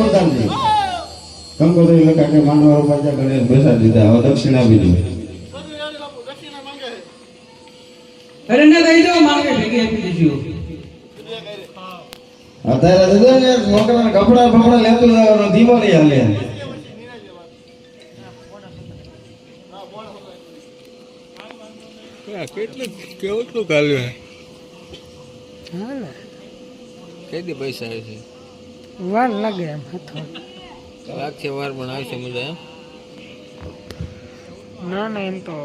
પ્રધાનજી કંકોત્રી લખા કે માનવા પાછા ગણેશ બેસા દીધા. હવે દક્ષિણ આપી દીધી અરે ના દો માંગે ભેગી આપી દેજો. અત્યારે તો ને છોકરાને કપડા બપડા લેતું જવાનો ધીમો નહીં હાલે. કેટલું કેવું કાલ્યું? કેદી પૈસા આવે છે વાર લાગે એમ હતો લાખ છે વાર છે મજા ના ના એમ તો